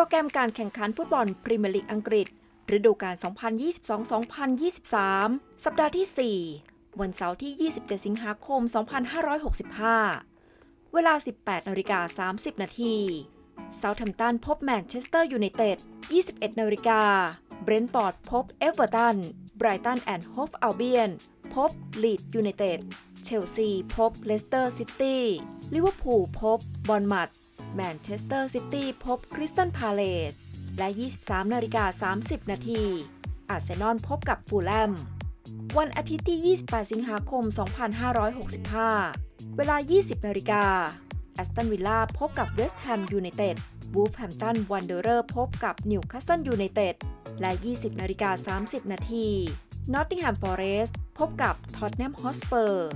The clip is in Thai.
รแกรมการแข่งขันฟุตบอลพรีเมียร์ลีกอังกฤษ ฤดูกาล 2022-2023 สัปดาห์ที่ 4 วันเสาร์ที่ 27 สิงหาคม 2565 เวลา 18นาฬิกา30 นาทีเซาท์แฮมป์ตันพบแมนเชสเตอร์ยูไนเต็ด 21นาฬิกา เบรนท์ฟอร์ดพบเอเวอร์ตัน ไบรตันแอนด์โฮฟอัลเบียน พบลีดยูไนเต็ด เชลซี พบเลสเตอร์ซิตี้ ลิเวอร์พูล พบบอลมัด แมนเชสเตอร์ซิตี้พบคริสตันพาเลสและ 23นาฬิกา30 นาทีอาร์เซนอลพบกับฟูลแลม วันอาทิตย์ที่ 28 สิงหาคม 2565 เวลา 20นาฬิกาแอสตันวิลล่าพบกับเวสต์แฮมยูไนเต็ดวูฟแฮมตันวันเดอร์เรอร์พบกับนิวคาสเซิลยูไนเต็ดและ 20นาฬิกา30 นาทีนอตติงแฮมฟอเรสต์พบกับท็อตแนมฮอสเปอร์